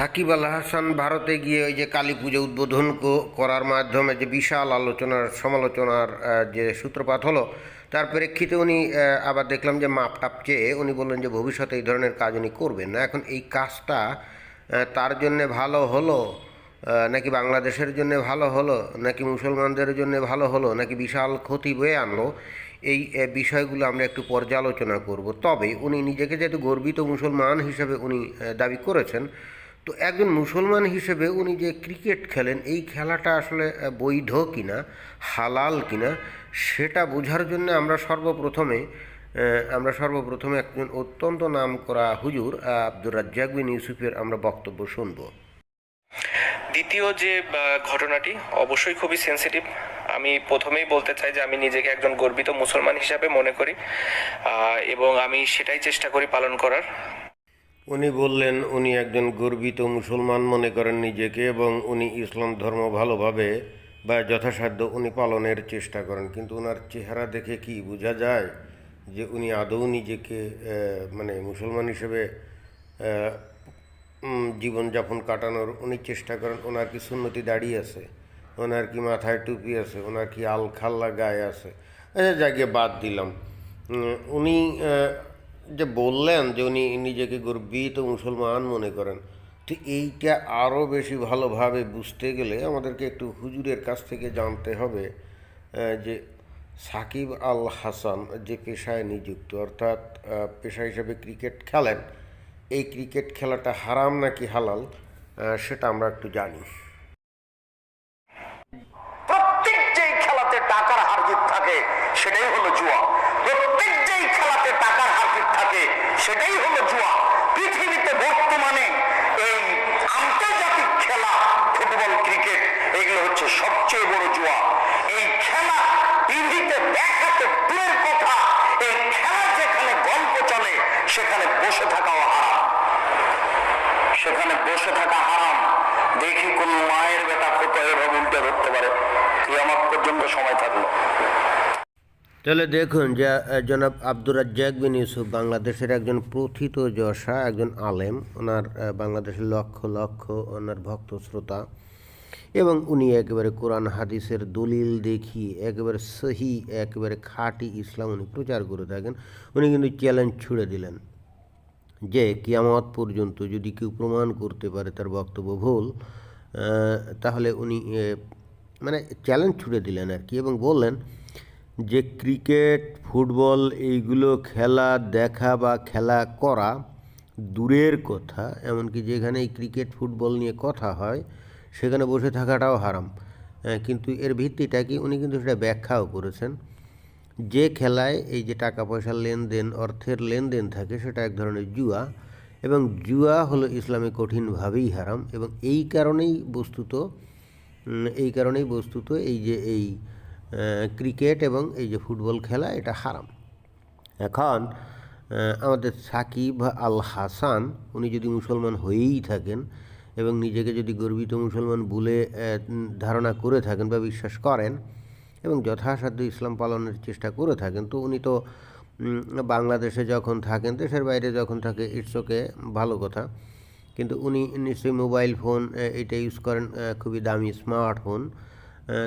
সাকিব আল হাসান ভারতে গিয়ে ওই যে কালী পুজো উদ্বোধন করার মাধ্যমে যে বিশাল আলোচনার, সমালোচনার যে সূত্রপাত হলো, তার প্রেক্ষিতে উনি আবার দেখলাম যে মাপ টাপ চেয়ে উনি বললেন যে ভবিষ্যতে এই ধরনের কাজ উনি করবেন না। এখন এই কাজটা তার জন্যে ভালো হলো নাকি বাংলাদেশের জন্য ভালো হলো, নাকি মুসলমানদের জন্য ভালো হলো, নাকি বিশাল ক্ষতি বয়ে আনলো, এই বিষয়গুলো আমরা একটু পর্যালোচনা করব। তবে উনি নিজেকে যেহেতু গর্বিত মুসলমান হিসেবে উনি দাবি করেছেন তো একজন মুসলমান হিসেবে উনি যে ক্রিকেট খেলেন, এই খেলাটা আসলে বৈধ কিনা, হালাল কিনা, সেটা বোঝার জন্য আমরা সর্বপ্রথমে আমরা সর্বপ্রথমে একজন অত্যন্ত নাম করা হুজুর আব্দুর রাজ্জাক বিন ইউসুফের আমরা বক্তব্য শুনব। দ্বিতীয় যে ঘটনাটি অবশ্যই খুবই সেন্সিটিভ আমি প্রথমেই বলতে চাই যে আমি নিজেকে একজন গর্বিত মুসলমান হিসাবে মনে করি এবং আমি সেটাই চেষ্টা করি পালন করার। উনি বললেন, উনি একজন গর্বিত মুসলমান মনে করেন নিজেকে এবং উনি ইসলাম ধর্ম ভালোভাবে বা যথাসাধ্য উনি পালনের চেষ্টা করেন। কিন্তু ওনার চেহারা দেখে কি বোঝা যায় যে উনি আদৌ নিজেকে মানে মুসলমান হিসেবে জীবনযাপন কাটানোর উনি চেষ্টা করেন। ওনার কি সুন্নতি দাঁড়িয়ে আছে? ওনার কি মাথায় টুপি আছে? ওনার কি আল খাল্লা গায়ে আছে? আচ্ছা যাকে বাদ দিলাম। উনি যে বললেন যে উনি নিজেকে গর্বিত মুসলমান মনে করেন তো এইটা আরও বেশি ভালোভাবে বুঝতে গেলে আমাদেরকে একটু হুজুরের কাছ থেকে জানতে হবে যে সাকিব আল হাসান যে পেশায় নিযুক্ত, অর্থাৎ পেশা হিসেবে ক্রিকেট খেলেন, এই ক্রিকেট খেলাটা হারাম নাকি হালাল সেটা আমরা একটু জানি। প্রত্যেক যেই খেলাতে টাকার হারজিত থাকে, সেটাই হলো জুয়া প্রত্যেক যেই খেলাতে টাকার হারজিত থাকে সেটাই হলো জুয়া। পৃথিবীতে বর্তমানে এই আন্তর্জাতিক খেলা, ফুটবল, ক্রিকেট, এগুলো হচ্ছে সবচেয়ে বড় জুয়া। এই খেলা টিভিতে দেখাতে দূরের কথা, এই খেলা যেখানে গল্প চলে, সেখানে বসে থাকাও হারাম। সেখানে বসে থাকা হারাম। দেখি কোন মায়ের বেটা কত এভাবে উল্টে ধরতে পারে। কিয়ামত পর্যন্ত সময় থাকল। তাহলে দেখুন যে জনাব আব্দুর রাজ্জাক বিন ইউসুফ বাংলাদেশের একজন প্রথিত যশা, একজন আলেম। ওনার বাংলাদেশের লক্ষ লক্ষ ওনার ভক্ত শ্রোতা। এবং উনি একেবারে কোরআন হাদিসের দলিল দেখিয়ে একেবারে সহি, একেবারে খাঁটি ইসলাম উনি প্রচার করে থাকেন। উনি কিন্তু চ্যালেঞ্জ ছুড়ে দিলেন যে, কিয়ামত পর্যন্ত যদি কেউ প্রমাণ করতে পারে তার বক্তব্য ভুল তাহলে উনি মানে চ্যালেঞ্জ ছুড়ে দিলেন আর কি। এবং বললেন যে ক্রিকেট, ফুটবল এইগুলো খেলা দেখা বা খেলা করা দূরের কথা, এমনকি যেখানে এই ক্রিকেট, ফুটবল নিয়ে কথা হয়, সেখানে বসে থাকাটাও হারাম। কিন্তু এর ভিত্তিটা কি? উনি কিন্তু সেটা ব্যাখ্যাও করেছেন। যে খেলায় এই যে টাকা পয়সার লেনদেন, অর্থের লেনদেন থাকে, সেটা এক ধরনের জুয়া, এবং জুয়া হলো ইসলামে কঠিনভাবেই হারাম, এবং এই কারণেই বস্তুত এই কারণেই বস্তুত এই যে এই ক্রিকেট এবং এই যে ফুটবল খেলা, এটা হারাম। এখন আমাদের সাকিব আল হাসান, উনি যদি মুসলমান হয়েই থাকেন এবং নিজেকে যদি গর্বিত মুসলমান বলে ধারণা করে থাকেন বা বিশ্বাস করেন এবং যথাসাধ্য ইসলাম পালনের চেষ্টা করে থাকেন, তো উনি তো বাংলাদেশে যখন থাকেন, দেশের বাইরে যখন থাকে ইটস ওকে ভালো কথা। কিন্তু উনি নিশ্চয়ই মোবাইল ফোন এটা ইউজ করেন খুবই দামি স্মার্টফোন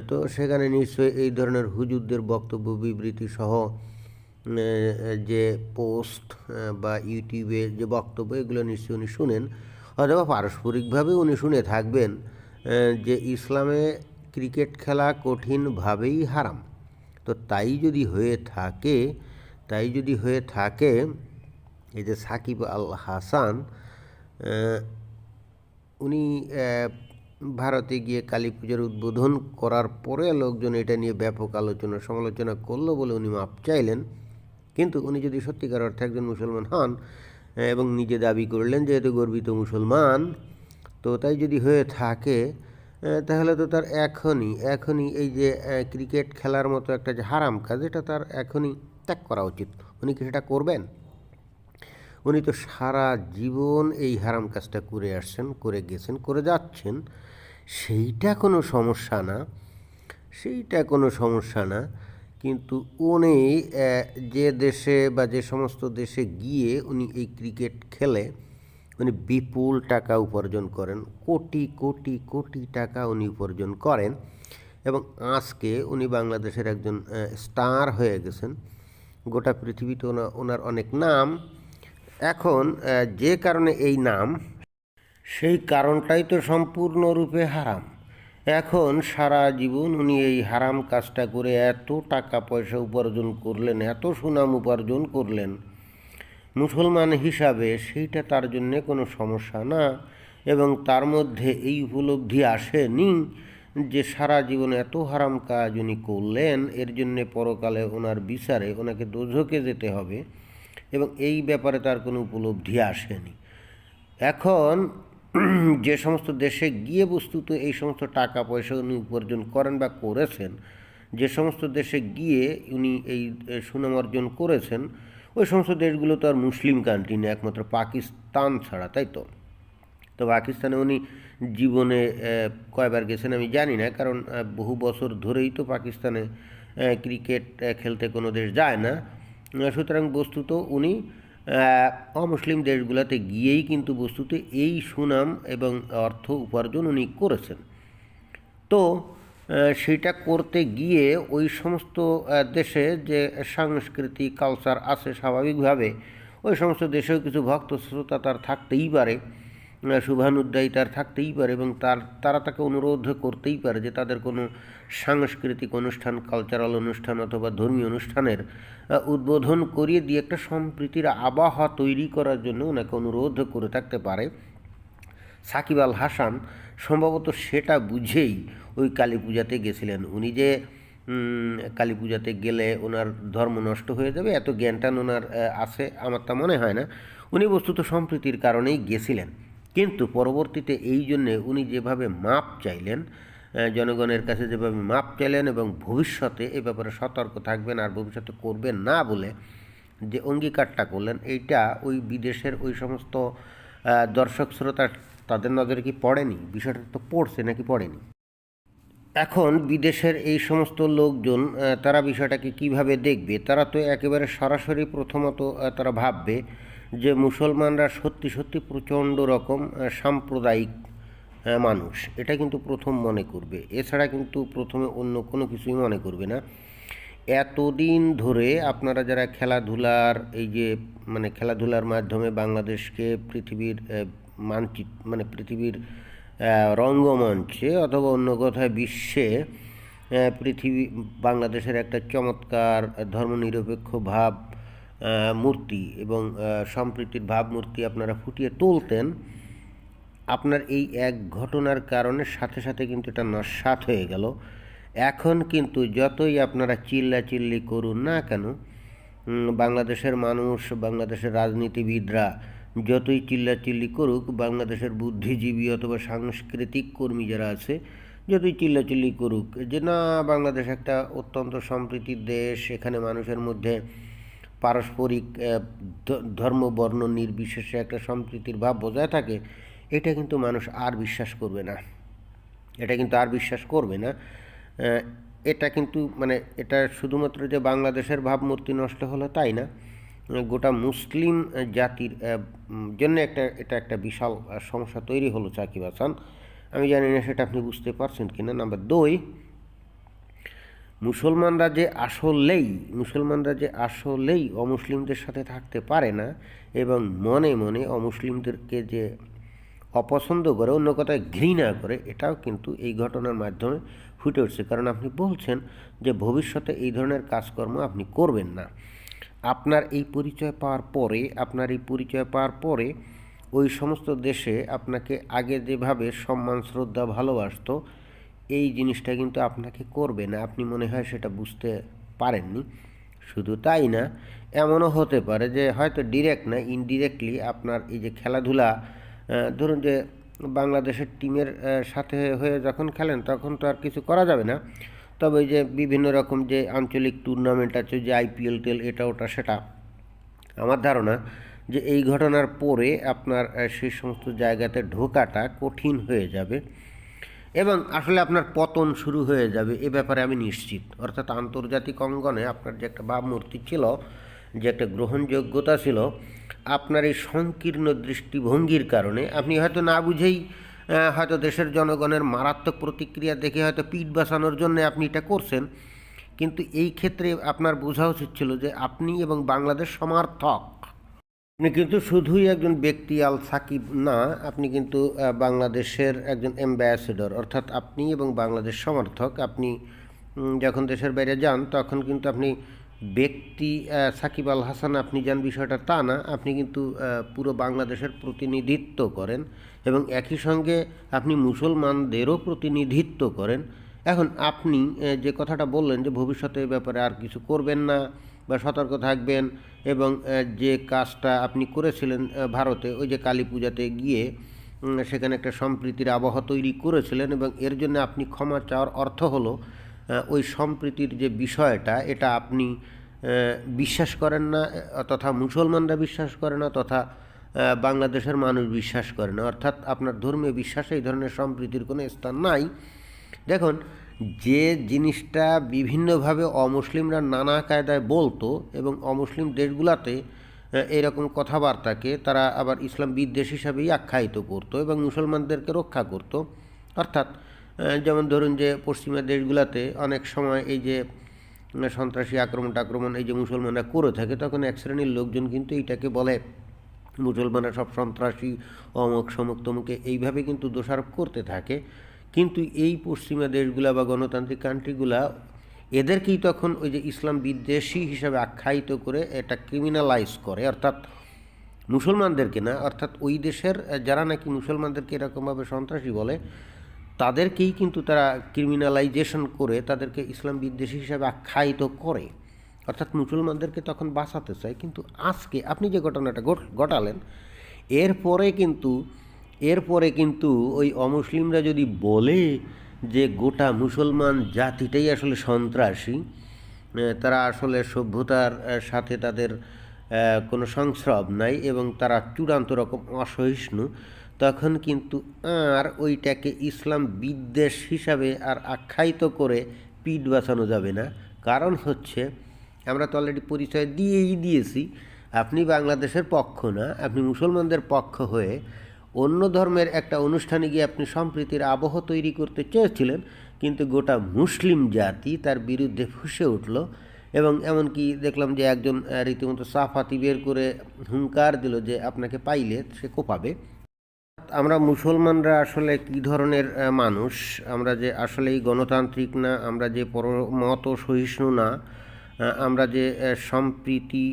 তো সেখানে নিশ্চয়ই এই ধরনের হুজুরদের বক্তব্য, বিবৃতি সহ যে পোস্ট বা ইউটিউবে যে বক্তব্য, এগুলো নিশ্চয়ই উনি শুনেন। অথবা পারস্পরিকভাবে উনি শুনে থাকবেন যে ইসলামে ক্রিকেট খেলা কঠিনভাবেই হারাম। তো তাই যদি হয়ে থাকে, তাই যদি হয়ে থাকে, এই যে সাকিব আল হাসান উনি ভারতে গিয়ে কালী পুজোর উদ্বোধন করার পরে লোকজন এটা নিয়ে ব্যাপক আলোচনা, সমালোচনা করল বলে উনি মাপ চাইলেন। কিন্তু উনি যদি সত্যিকার অর্থে একজন মুসলমান হন এবং নিজে দাবি করলেন যেহেতু গর্বিত মুসলমান, তো তাই যদি হয়ে থাকে তাহলে তো তার এখনই এখনই এই যে ক্রিকেট খেলার মতো একটা যে হারাম কাজ, এটা তার এখনই ত্যাগ করা উচিত। উনি কি সেটা করবেন? উনি তো সারা জীবন এই হারাম কাজটা করে আসছেন, করে গেছেন, করে যাচ্ছেন। সেইটা কোনো সমস্যা না, সেইটা কোনো সমস্যা না, কিন্তু উনি যে দেশে বা যে সমস্ত দেশে গিয়ে উনি এই ক্রিকেট খেলে, উনি বিপুল টাকা উপার্জন করেন, কোটি কোটি কোটি টাকা উনি উপার্জন করেন এবং আজকে উনি বাংলাদেশের একজন স্টার হয়ে গেছেন। গোটা পৃথিবীতে ওনা, ওনার অনেক নাম। এখন যে কারণে এই নাম সেই কারণটাই তো সম্পূর্ণরূপে হারাম। এখন সারা জীবন উনি এই হারাম কাজটা করে এত টাকা পয়সা উপার্জন করলেন, এত সুনাম উপার্জন করলেন। মুসলমান হিসাবে সেইটা তার জন্যে কোনো সমস্যা না এবং তার মধ্যে এই উপলব্ধি আসেনি যে সারা জীবন এত হারাম কাজ উনি করলেন, এর জন্যে পরকালে ওনার বিচারে ওনাকে দোঝকে যেতে হবে এবং এই ব্যাপারে তার কোনো উপলব্ধি আসেনি। এখন যে সমস্ত দেশে গিয়ে বস্তুত এই সমস্ত টাকা পয়সা উনি উপার্জন করেন বা করেছেন, যে সমস্ত দেশে গিয়ে উনি এই সুনাম অর্জন করেছেন, ওই সমস্ত দেশগুলো তো আর মুসলিম কান্ট্রি না, একমাত্র পাকিস্তান ছাড়া, তাই তো? তো পাকিস্তানে উনি জীবনে কয়বার গেছেন আমি জানি না, কারণ বহু বছর ধরেই তো পাকিস্তানে ক্রিকেট খেলতে কোনো দেশ যায় না। সুতরাং বস্তুত উনি অমুসলিম দেশগুলোতে গিয়েই কিন্তু বস্তুতে এই সুনাম এবং অর্থ উপার্জন উনি করেছেন। তো সেটা করতে গিয়ে ওই সমস্ত দেশে যে সাংস্কৃতিক কালচার আছে স্বাভাবিকভাবে, ওই সমস্ত দেশেও কিছু ভক্ত শ্রোতা তার থাকতেই পারে। তার থাকতেই পারে এবং তার, তারা তাকে অনুরোধ করতেই পারে যে তাদের কোনো সাংস্কৃতিক অনুষ্ঠান কালচারাল অনুষ্ঠান অথবা ধর্মীয় অনুষ্ঠানের উদ্বোধন করিয়ে দিয়ে একটা সম্প্রীতির আবহাওয়া তৈরি করার জন্য ওনাকে অনুরোধ করে থাকতে পারে। সাকিব আল হাসান সম্ভবত সেটা বুঝেই ওই কালী পূজাতে গেছিলেন। উনি যে কালী পূজাতে গেলে ওনার ধর্ম নষ্ট হয়ে যাবে, এত জ্ঞানটান ওনার আছে, আমার তা মনে হয় না। উনি বস্তুত সম্প্রীতির কারণেই গেছিলেন। কিন্তু পরবর্তীতে এই জন্যে উনি যেভাবে মাপ চাইলেন জনগণের কাছে যেভাবে মাপ চাইলেন এবং ভবিষ্যতে এ ব্যাপারে সতর্ক থাকবেন আর ভবিষ্যতে করবেন না বলে যে অঙ্গীকারটা করলেন, এইটা ওই বিদেশের ওই সমস্ত দর্শক শ্রোতা তাদের নজরে কি পড়েনি? বিষয়টা তো পড়ছে নাকি পড়েনি? এখন বিদেশের এই সমস্ত লোকজন তারা বিষয়টাকে কীভাবে দেখবে? তারা তো একেবারে সরাসরি প্রথমত তারা ভাববে যে মুসলমানরা সত্যি সত্যি প্রচণ্ড রকম সাম্প্রদায়িক মানুষ এটা কিন্তু প্রথম মনে করবে। এছাড়া কিন্তু প্রথমে অন্য কোনো কিছুই মনে করবে না। এতদিন ধরে আপনারা যারা খেলাধুলার এই যে মানে খেলাধুলার মাধ্যমে বাংলাদেশকে পৃথিবীর আহ, মানচিত্র মানে পৃথিবীর রঙ্গমঞ্চে অথবা অন্য কথায় বিশ্বে পৃথিবী বাংলাদেশের একটা চমৎকার ধর্মনিরপেক্ষ ভাব মূর্তি এবং সম্প্রীতির ভাবমূর্তি আপনারা ফুটিয়ে তুলতেন, আপনার এই এক ঘটনার কারণে সাথে সাথে কিন্তু এটা নস্বাত হয়ে গেল। এখন কিন্তু যতই আপনারা চিল্লাচিল্লি করুন না কেন বাংলাদেশের মানুষ, বাংলাদেশের রাজনীতিবিদরা যতই চিল্লাচিল্লি করুক, বাংলাদেশের বুদ্ধিজীবী অথবা সাংস্কৃতিক কর্মী যারা আছে, যতই চিল্লাচিল্লি করুক, যে না, বাংলাদেশ একটা অত্যন্ত সম্প্রীতির দেশ, এখানে মানুষের মধ্যে পারস্পরিক ধর্ম, বর্ণ নির্বিশেষে একটা সম্প্রীতির ভাব বজায় থাকে, এটা কিন্তু মানুষ আর বিশ্বাস করবে না। এটা কিন্তু আর বিশ্বাস করবে না। এটা কিন্তু মানে এটা শুধুমাত্র যে বাংলাদেশের ভাবমূর্তি নষ্ট হলো তাই না। গোটা মুসলিম জাতির জন্য একটা, এটা একটা বিশাল সমস্যা তৈরি হলো সাকিব হাসান। আমি জানি না সেটা আপনি বুঝতে পারছেন কিনা। নাম্বার দুই মুসলমানরা যে আসলেই, মুসলমানরা যে আসলেই অমুসলিমদের সাথে থাকতে পারে না এবং মনে মনে অমুসলিমদেরকে যে অপছন্দ করে, অন্য কথায় ঘৃণা করে, এটাও কিন্তু এই ঘটনার মাধ্যমে ফুটে উঠছে। কারণ আপনি বলছেন যে ভবিষ্যতে এই ধরনের কাজকর্ম আপনি করবেন না। আপনার এই পরিচয় পাওয়ার পরে, আপনার এই পরিচয় পাওয়ার পরে ওই সমস্ত দেশে আপনাকে আগে যেভাবে সম্মান, শ্রদ্ধা, ভালোবাসতো এই জিনিসটা কিন্তু আপনাকে করবে না। আপনি মনে হয় সেটা বুঝতে পারেননি। শুধু তাই না, এমনও হতে পারে যে হয়তো ডিরেক্ট না ইনডিরেক্টলি আপনার এই যে খেলাধুলা ধরুন যে বাংলাদেশের টিমের সাথে হয়ে যখন খেলেন তখন তো আর কিছু করা যাবে না। তবে যে বিভিন্ন রকম যে আঞ্চলিক টুর্নামেন্ট আছে, যে আইপিএল টেল, এটা ওটা সেটা আমার ধারণা যে এই ঘটনার পরে আপনার সেই সমস্ত জায়গাতে ঢোকাটা কঠিন হয়ে যাবে। এবং আসলে আপনার পতন শুরু হয়ে যাবে, এ ব্যাপারে আমি নিশ্চিত। অর্থাৎ আন্তর্জাতিক অঙ্গনে আপনার যে একটা ভাবমূর্তি ছিল, যে একটা গ্রহণযোগ্যতা ছিল, আপনার এই সংকীর্ণ দৃষ্টিভঙ্গির কারণে আপনি হয়তো না বুঝেই হয়তো দেশের জনগণের মারাত্মক প্রতিক্রিয়া দেখে হয়তো পিঠ বাঁচানোর জন্য আপনি এটা করছেন। কিন্তু এই ক্ষেত্রে আপনার বোঝা উচিত ছিল যে আপনি এবং বাংলাদেশ সমার্থক। আপনি কিন্তু শুধুই একজন ব্যক্তি আল সাকিব না, আপনি কিন্তু বাংলাদেশের একজন অ্যাম্বাসেডর অর্থাৎ আপনি এবং বাংলাদেশ সমর্থক। আপনি যখন দেশের বাইরে যান, তখন কিন্তু আপনি ব্যক্তি সাকিব আল হাসান, আপনি যান, বিষয়টা তা না, আপনি কিন্তু পুরো বাংলাদেশের প্রতিনিধিত্ব করেন এবং একই সঙ্গে আপনি মুসলমানদেরও প্রতিনিধিত্ব করেন। এখন আপনি যে কথাটা বললেন যে ভবিষ্যতে এ ব্যাপারে আর কিছু করবেন না বা সতর্ক থাকবেন এবং যে কাজটা আপনি করেছিলেন ভারতে, ওই যে কালী পূজাতে গিয়ে সেখানে একটা সম্প্রীতির আবহাওয়া তৈরি করেছিলেন এবং এর জন্য আপনি ক্ষমা চাওয়ার অর্থ হলো ওই সম্প্রীতির যে বিষয়টা, এটা আপনি বিশ্বাস করেন না, তথা মুসলমানরা বিশ্বাস করে না, তথা বাংলাদেশের মানুষ বিশ্বাস করে না। অর্থাৎ আপনার ধর্মীয় বিশ্বাসে এই ধরনের সম্প্রীতির কোনো স্থান নাই। দেখুন যে জিনিসটা বিভিন্নভাবে অমুসলিমরা নানা কায়দায় বলতো এবং অমুসলিম দেশগুলোতে এরকম কথাবার্তাকে তারা আবার ইসলাম বিদ্বেষ হিসাবেই আখ্যায়িত করতো এবং মুসলমানদেরকে রক্ষা করতো। অর্থাৎ যেমন ধরুন যে পশ্চিমা দেশগুলোতে অনেক সময় এই যে সন্ত্রাসী আক্রমণ টাক্রমণ এই যে মুসলমানরা করে থাকে, তখন এক শ্রেণির লোকজন কিন্তু এইটাকে বলে, মুসলমানরা সব সন্ত্রাসী, অমুক, সমুক, তমুকে এইভাবে কিন্তু দোষারোপ করতে থাকে। কিন্তু এই পশ্চিমা দেশগুলা বা গণতান্ত্রিক কান্ট্রিগুলা, এদেরকেই তখন ওই যে ইসলাম বিদ্বেষী হিসাবে আখ্যায়িত করে এটা ক্রিমিনালাইজ করে। অর্থাৎ মুসলমানদেরকে না, অর্থাৎ ওই দেশের যারা নাকি মুসলমানদেরকে এরকমভাবে সন্ত্রাসী বলে, তাদেরকেই কিন্তু তারা ক্রিমিনালাইজেশন করে, তাদেরকে ইসলাম বিদ্বেষী হিসাবে আখ্যায়িত করে। অর্থাৎ মুসলমানদেরকে তখন বাঁচাতে চায়। কিন্তু আজকে আপনি যে ঘটনাটা ঘটালেন, এরপরে কিন্তু এরপরে কিন্তু ওই অমুসলিমরা যদি বলে যে গোটা মুসলমান জাতিটাই আসলে সন্ত্রাসী তারা আসলে সভ্যতার সাথে তাদের কোনো সংস্রব নাই এবং তারা চূড়ান্ত রকম অসহিষ্ণু, তখন কিন্তু আর ওইটাকে ইসলাম বিদ্বেষ হিসাবে আর আখ্যায়িত করে পিঠ বাঁচানো যাবে না। কারণ হচ্ছে, আমরা তো অলরেডি পরিচয় দিয়েই দিয়েছি, আপনি বাংলাদেশের পক্ষ না, আপনি মুসলমানদের পক্ষ হয়ে অন্য ধর্মের একটা অনুষ্ঠানে গিয়ে আপনি সম্প্রীতির আবহ তৈরি করতে চেয়েছিলেন, কিন্তু গোটা মুসলিম জাতি তার বিরুদ্ধে ফুসে উঠল এবং এমনকি দেখলাম যে একজন রীতিমতো সাফাতি বের করে হুঙ্কার দিল যে আপনাকে পাইলে সে কোপাবে। আমরা মুসলমানরা আসলে কি ধরনের মানুষ? আমরা যে আসলেই গণতান্ত্রিক না, আমরা যে পরমত সহিষ্ণু না আমরা যে সম্প্রীতি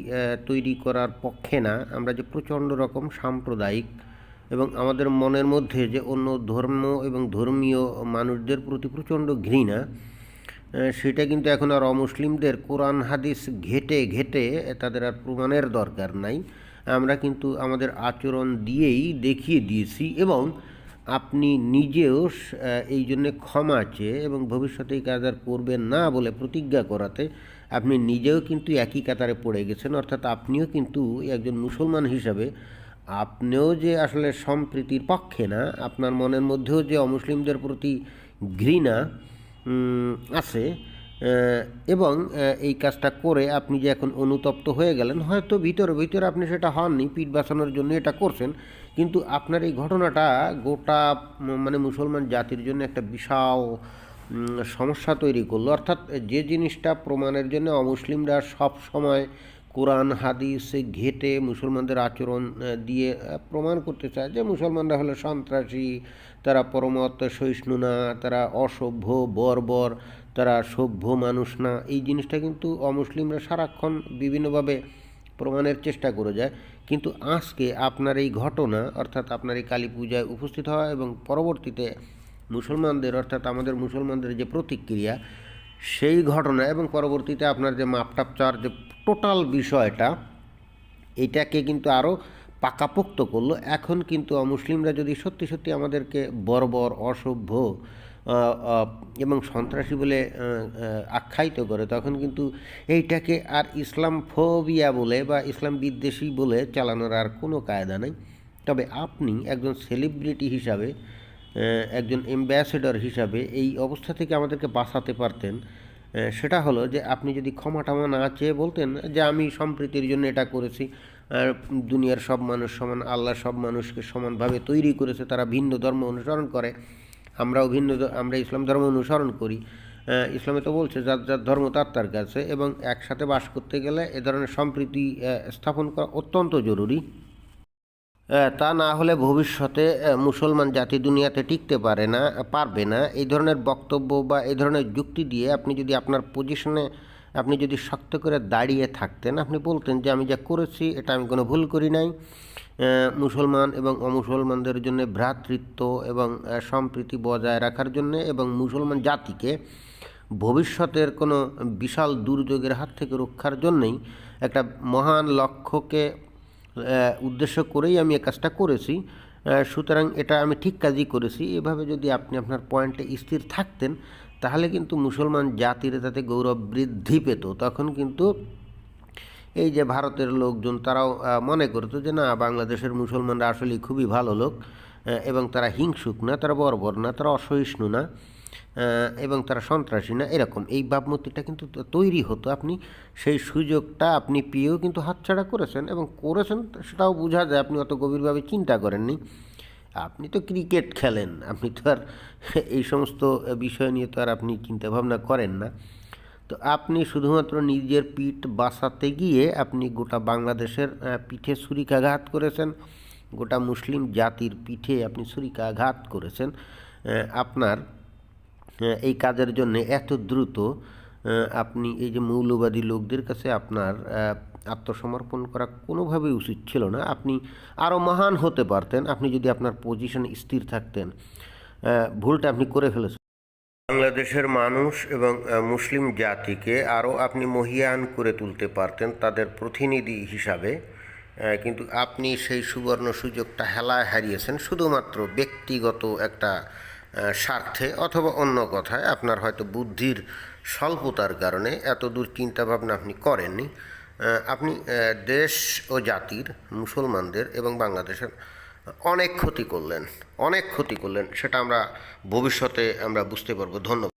তৈরি করার পক্ষে না, আমরা যে প্রচণ্ড রকম সাম্প্রদায়িক এবং আমাদের মনের মধ্যে যে অন্য ধর্ম এবং ধর্মীয় মানুষদের প্রতি প্রচণ্ড ঘৃণা সেটা কিন্তু এখন আর অমুসলিমদের কোরআন, হাদিস ঘেটে ঘেটে তাদের আর প্রমাণের দরকার নাই। আমরা কিন্তু আমাদের আচরণ দিয়েই দেখিয়ে দিয়েছি এবং আপনি নিজেও এই জন্যে ক্ষমা চেয়ে এবং ভবিষ্যতে এই কাজ আর করবেন না বলে প্রতিজ্ঞা করাতে আপনি নিজেও কিন্তু একই কাতারে পড়ে গেছেন। অর্থাৎ আপনিও কিন্তু একজন মুসলমান হিসাবে আপনিও যে আসলে সম্প্রীতির পক্ষে না, আপনার মনের মধ্যেও যে অমুসলিমদের প্রতি ঘৃণা আছে এবং এই কাজটা করে আপনি যে এখন অনুতপ্ত হয়ে গেলেন, হয়তো ভিতরে ভিতরে আপনি সেটা হননি, পিঠ বাঁচানোর জন্য এটা করছেন, কিন্তু আপনার এই ঘটনাটা গোটা মানে মুসলমান জাতির জন্য একটা বিশাল সমস্যা তৈরি করল। অর্থাৎ যে জিনিসটা প্রমাণের জন্য অমুসলিমরা সব সময় কোরআন, হাদিস ঘেটে মুসলমানদের আচরণ দিয়ে প্রমাণ করতে চায় যে মুসলমানরা হলো সন্ত্রাসী, তারা পরমত সহিষ্ণু না, তারা অসভ্য, বর্বর, তারা সভ্য মানুষ না। এই জিনিসটা কিন্তু অমুসলিমরা সারাক্ষণ বিভিন্নভাবে প্রমাণের চেষ্টা করে যায়। কিন্তু আজকে আপনার এই ঘটনা, অর্থাৎ আপনার এই কালী পূজায় উপস্থিত হওয়া এবং পরবর্তীতে মুসলমানদের, অর্থাৎ আমাদের মুসলমানদের যে প্রতিক্রিয়া সেই ঘটনা এবং পরবর্তীতে আপনার যে মাপটাপ চার যে টোটাল বিষয়টা, এটাকে কিন্তু আরও পাকাপোক্ত করল। এখন কিন্তু মুসলিমরা যদি সত্যি সত্যি আমাদেরকে বর্বর, অসভ্য এবং সন্ত্রাসী বলে আখ্যায়িত করে, তখন কিন্তু এইটাকে আর ইসলাম ফোবিয়া বলে বা ইসলাম বিদ্বেষী বলে চালানোর আর কোনো কায়দা নেই। তবে আপনি একজন সেলিব্রিটি হিসাবে একজন অ্যাম্বাসেডর হিসাবে এই অবস্থা থেকে আমাদেরকে বাঁচাতে পারতেন। সেটা হলো যে আপনি যদি ক্ষমা টমা না চেয়ে বলতেন যে আমি সম্প্রীতির জন্য এটা করেছি, আর দুনিয়ার সব মানুষ সমান আল্লাহ সব মানুষকে সমানভাবে তৈরি করেছে, তারা ভিন্ন ধর্ম অনুসরণ করে, আমরাও ভিন্ন আমরা ইসলাম ধর্ম অনুসরণ করি। ইসলামে তো বলছে, যার যার ধর্ম তার তার কাছে, এবং একসাথে বাস করতে গেলে এ ধরনের সম্প্রীতি স্থাপন করা অত্যন্ত জরুরি। তা না হলে ভবিষ্যতে মুসলমান জাতি দুনিয়াতে টিকতে পারে না, পারবে না। এই ধরনের বক্তব্য বা এই ধরনের যুক্তি দিয়ে আপনি যদি আপনার পজিশনে আপনি যদি শক্ত করে দাঁড়িয়ে থাকতেন, আপনি বলতেন যে, আমি যা করেছি, এটা আমি কোনো ভুল করি নাই। মুসলমান এবং অমুসলমানদের জন্য ভ্রাতৃত্ব এবং সম্প্রীতি বজায় রাখার জন্য এবং মুসলমান জাতিকে ভবিষ্যতের কোনো বিশাল দুর্যোগের হাত থেকে রক্ষার জন্যই একটা মহান লক্ষ্যকে উদ্দেশ্য করেই আমি এই কাজটা করেছি। সুতরাং এটা আমি ঠিক কাজই করেছি। এভাবে যদি আপনি আপনার পয়েন্টে স্থির থাকতেন, তাহলে কিন্তু মুসলমান জাতির তাতে গৌরব বৃদ্ধি পেত, তখন কিন্তু এই যে ভারতের লোকজন তারাও মনে করতো যে না, বাংলাদেশের মুসলমানরা আসলে খুবই ভালো লোক এবং তারা হিংসুক না, তারা বর্বর না, তারা অসহিষ্ণু না। এবং তারা সন্ত্রাসী না, এরকম। এই ভাবমূর্তিটা কিন্তু তৈরি হতো। আপনি সেই সুযোগটা আপনি পেয়েও কিন্তু হাতছাড়া করেছেন এবং করেছেন সেটাও বোঝা যায়। আপনি অত গভীরভাবে চিন্তা করেননি। আপনি তো ক্রিকেট খেলেন। আপনি তো আর এই সমস্ত বিষয় নিয়ে তো আর আপনি চিন্তাভাবনা করেন না। তো আপনি শুধুমাত্র নিজের পিঠ বাঁচাতে গিয়ে আপনি গোটা বাংলাদেশের পিঠে ছুরিকাঘাত করেছেন। গোটা মুসলিম জাতির পিঠে আপনি ছুরিকাঘাত করেছেন। আপনার এই কাজের জন্য এত দ্রুত আপনি এই যে মৌলবাদী লোকদের কাছে আপনার আত্মসমর্পণ করা কোনোভাবেই উচিত ছিল না। আপনি আরও মহান হতে পারতেন, আপনি যদি আপনার পজিশনে স্থির থাকতেন। ভুলটা আপনি করে ফেলেছেন। বাংলাদেশের মানুষ এবং মুসলিম জাতিকে আরও আপনি মহিয়ান করে তুলতে পারতেন তাদের প্রতিনিধি হিসাবে কিন্তু আপনি সেই সুবর্ণ সুযোগটা হেলায় হারিয়েছেন। শুধুমাত্র ব্যক্তিগত একটা স্বার্থে অথবা অন্য কথায় আপনার হয়তো বুদ্ধির স্বল্পতার কারণে এত দূর চিন্তাভাবনা আপনি করেননি। আপনি দেশ ও জাতির মুসলমানদের এবং বাংলাদেশের অনেক ক্ষতি করলেন, অনেক ক্ষতি করলেন, সেটা আমরা ভবিষ্যতে আমরা বুঝতে পারব। ধন্যবাদ।